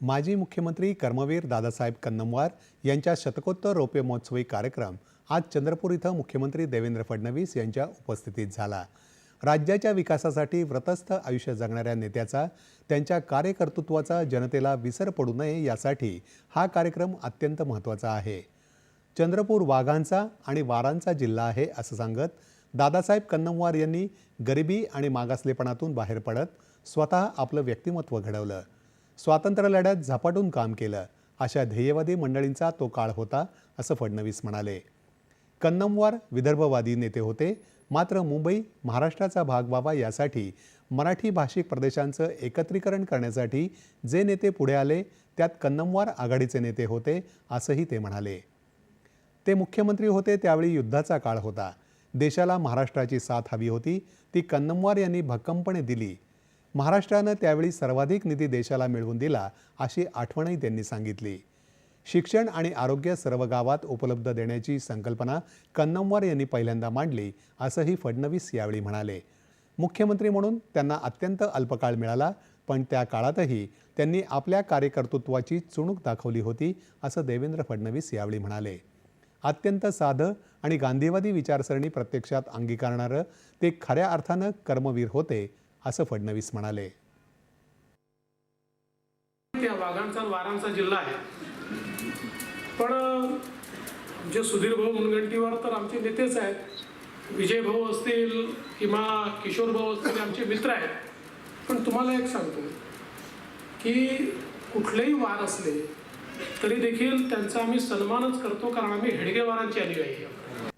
माजी मुख्यमंत्री कर्मवीर दादासाहेब कन्नमवार यांच्या शतकोत्तर रौप्य महोत्सवी कार्यक्रम आज चंद्रपूर इथं मुख्यमंत्री देवेंद्र फडणवीस यांच्या उपस्थितीत झाला. राज्याच्या विकासासाठी व्रतस्थ आयुष्य जगणाऱ्या नेत्याचा त्यांच्या कार्यकर्तृत्वाचा जनतेला विसर पडू नये यासाठी हा कार्यक्रम अत्यंत महत्त्वाचा आहे. चंद्रपूर वाघांचा आणि वारांचा जिल्हा आहे असं सांगत दादासाहेब कन्नमवार यांनी गरिबी आणि मागासलेपणातून बाहेर पडत स्वतः आपलं व्यक्तिमत्व घडवलं. स्वातंत्र्य लढ्यात झपाटून काम केलं. अशा ध्येयवादी मंडळींचा तो काळ होता असं फडणवीस म्हणाले. कन्नमवार विदर्भवादी नेते होते. मात्र मुंबई महाराष्ट्राचा भाग व्हावा यासाठी मराठी भाषिक प्रदेशांचं एकत्रीकरण करण्यासाठी जे नेते पुढे आले त्यात कन्नमवार आघाडीचे नेते होते असंही ते म्हणाले. ते मुख्यमंत्री होते त्यावेळी युद्धाचा काळ होता. देशाला महाराष्ट्राची साथ हवी होती. ती कन्नमवार यांनी भक्कमपणे दिली. महाराष्ट्रानं त्यावेळी सर्वाधिक निधी देशाला मिळवून दिला अशी आठवणही त्यांनी सांगितली. शिक्षण आणि आरोग्य सर्व गावात उपलब्ध देण्याची संकल्पना कन्नमवार यांनी पहिल्यांदा मांडली असंही फडणवीस यावेळी म्हणाले. मुख्यमंत्री म्हणून त्यांना अत्यंत अल्पकाळ मिळाला पण त्या काळातही त्यांनी आपल्या कार्यकर्तृत्वाची चुणूक दाखवली होती असं देवेंद्र फडणवीस यावेळी म्हणाले. अत्यंत साधं आणि गांधीवादी विचारसरणी प्रत्यक्षात अंगीकारणारं ते खऱ्या अर्थानं कर्मवीर होते असं फडणवीस म्हणाले. वाघांचा वारांचा जिल्हा आहे. पण जे सुधीर भाऊ मुनगंटीवर तर आमचे नेतेच आहेत. विजय भाऊ असतील किंवा किशोर भाऊ असतील आमचे मित्र आहेत. पण तुम्हाला एक सांगतो की कुठलेही वार असले तरी देखील त्यांचा आम्ही सन्मानच करतो कारण आम्ही हेडगेवारांची अनुयायी आहोत.